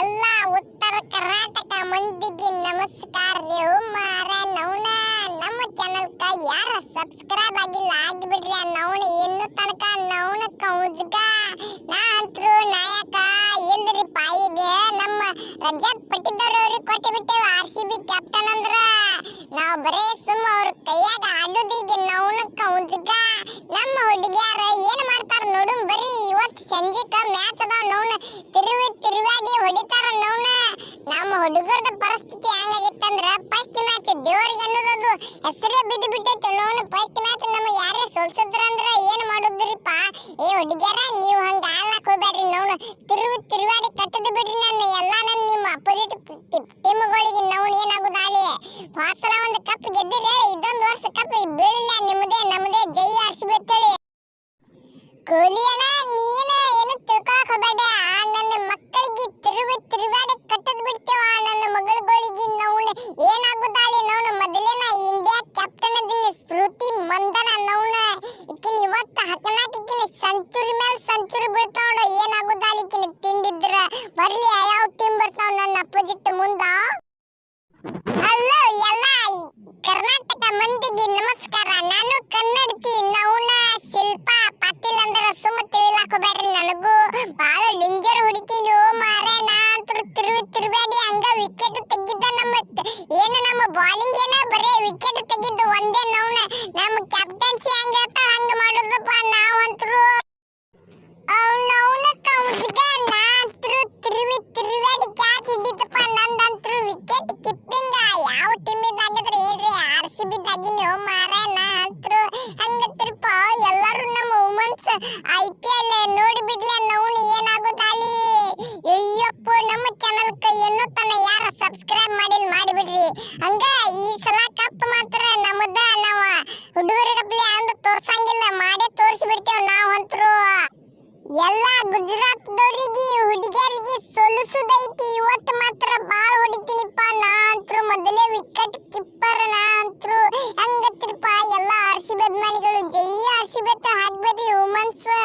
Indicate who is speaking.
Speaker 1: ಎಲ್ಲ ಉತ್ತರ ಕರ್ನಾಟಕ ಮಂದಿಗೆ ನಮಸ್ಕಾರ. ರೀ ಮಾರ ನವನ. ನಮ್ಮ ಚಾನಲ್ಕ ಯಾರ ಸಬ್ಸ್ಕ್ರೈಬ್ ಆಗಿಲ್ಲ ಆಗಿಬಿಡ್ರಿ ನವನ. ಇನ್ನು ತನಕ ನವನ ಕೌಜ್ಗ ನಾ ಅಂತರು ನಾಯಕ ಇಲ್ರಿ ಪಾಯಿಗೆ ನಮ್ಮ ರಜತ್ ಪಟ್ಟಿದ್ದವ್ರು ಅವ್ರಿಗೆ ಕೊಟ್ಟು ಬಿಟ್ಟೇವ. ಆರ್ ಸಿ ಬಿ ಕ್ಯಾಪ್ಟನ್ ಅಂದ್ರ ನಾವು ಬರೀ ಸುಮ್ಮ ಅವ್ರ ಕೈಯಾಗ ಆಡೋದೀಗ ನವನ ಕೌಜ್ಗ. ನಮ್ಮ ಹುಡುಗಿಯಾರ ಏನು ಮಾಡ್ತಾರ ನೋಡು ಬರೀ ಇವತ್ತು ಸಂಜೆಕ ಮ್ಯಾಚ್ ಅದಾವ ನವ್ನ. ತಿರುವಿ ನಮ್ಮ ಹುಡುಗರದ ಪರಿಸ್ಥಿತಿ ಹಂಗಾಗಿತ್ತಂದ್ರ ಫಸ್ಟ್ ಮ್ಯಾಚ್ ದೇವರಿಗೆ ಅನ್ನೋದೊಂದು ಹೆಸರೇ ಬಿದ್ದು ಬಿಟ್ಟೈತೆ ನೋನು ಫಸ್ಟ್ ಮ್ಯಾಚ್ ನಮಗೆ ಯಾರೇ ಸೋಲ್ಸಿದ್ರಂದ್ರ ಏನ್ ಮಾಡೋದ್ರಿಪ್ಪ? ಏ ಹುಡುಗಿಯರ, ನೀವು ಹಂಗ ಆಡ್ಲಕ್ ಹೋಗ್ಬೇಡ್ರಿ ನೋನು ತಿರುವಿ ತಿರುವಾಡಿ ಕಟ್ಟದು ಬಿಡ್ರಿ ನನ್ನ ಎಲ್ಲ ನನ್ನ ನಿಮ್ಮ ಅಪೋಸಿಟ್ ಟೀಮ್ಗಳಿಗೆ ನವನ್ ಏನಾಗುದಾಲಿ ವಾಸಲ ಒಂದು ಕಪ್ ಗೆದ್ದಿರಿ ಇದೊಂದು ವರ್ಷ ಕಪ್ ಬೀಳಿಲ್ಲ ನಿಮ್ಮದೇ ನಮ್ಮದೇ ಜೈ ಹರಿಸ್ಬೇಕು ಕೊಹ್ಲಿ ನೀನ ಸೆಂಚುರಿ ಮೇಲೆ ಸೆಂಚುರಿ ಬೀಳ್ತಾವ ಏನಾಗುದ ಏನಾಗುದಾಲಿ ತಿಂದಿದ್ರ? ಬರ್ಲಿ ಯಾವ ಟೀಮ್ ಬರ್ತಾವ ನನ್ನ ಅಪೋಸಿಟ್ ಮುಂದ. ಹಲೋ ಎಲ್ಲ ಕರ್ನಾಟಕ ಮಂದಿಗೆ ನಮಸ್ಕಾರ. ನಾನು ಕನ್ನಡತಿ. ನೌನ ಶಿಲ್ಪಾ ಪಾಟೀಲ್ ಅಂದ್ರ ಸುಮ್ಮ ತಿಳಿಲಾಕ ಬೇಡ್ರಿ ನನಗೂ. ಬಾಳ ಐ ಪಿ ನೋಡಿ ಬಿಡ್ಲಿ ನವ್ನು ಏನಾಗುತ್ತಾಲಿ ಅಯ್ಯಪ್ಪ, ನಮ್ಮ ಚಾನಲ್ ಏನೋ ತನ ಯಾರ ಸಬ್ಸ್ಕ್ರೈಬ್ ಮಾಡಿಲ್ ಮಾಡಿಬಿಡ್ರಿ. ಹಂಗ ಈ ಸಲ ಕಪ್ ಮಾತ್ರ ನಮ್ಮದ ನಾವು. ಹುಡುಗರಿಗಪ್ಲಿ ಅಂದ್ ತೋರ್ಸಂಗಿಲ್ಲ, ಮಾಡೇ ತೋರಿಸಿ ಬಿಡ್ತೇವೆ ಅಂತರು ಎಲ್ಲ ಗುಜರಾತ್ದವ್ರಿಗೆ, ಹುಡುಗಿಯರಿಗೆ ಸೊಲಿಸುದೈತಿ, ಇವತ್ತು ಮಾತ್ರ ಬಾಳ ಹೊಡಿತೀನಿಪ್ಪ ನಾ ಅಂತೂ ಮೊದಲೇ ವಿಕೆಟ್ ಕಿಪ್ಪರ್ ನಾ ಅಂತೂ ಹಂಗತ್ತಿರಪ್ಪ ಎಲ್ಲ ಆರ್ ಸಿ ಬಿ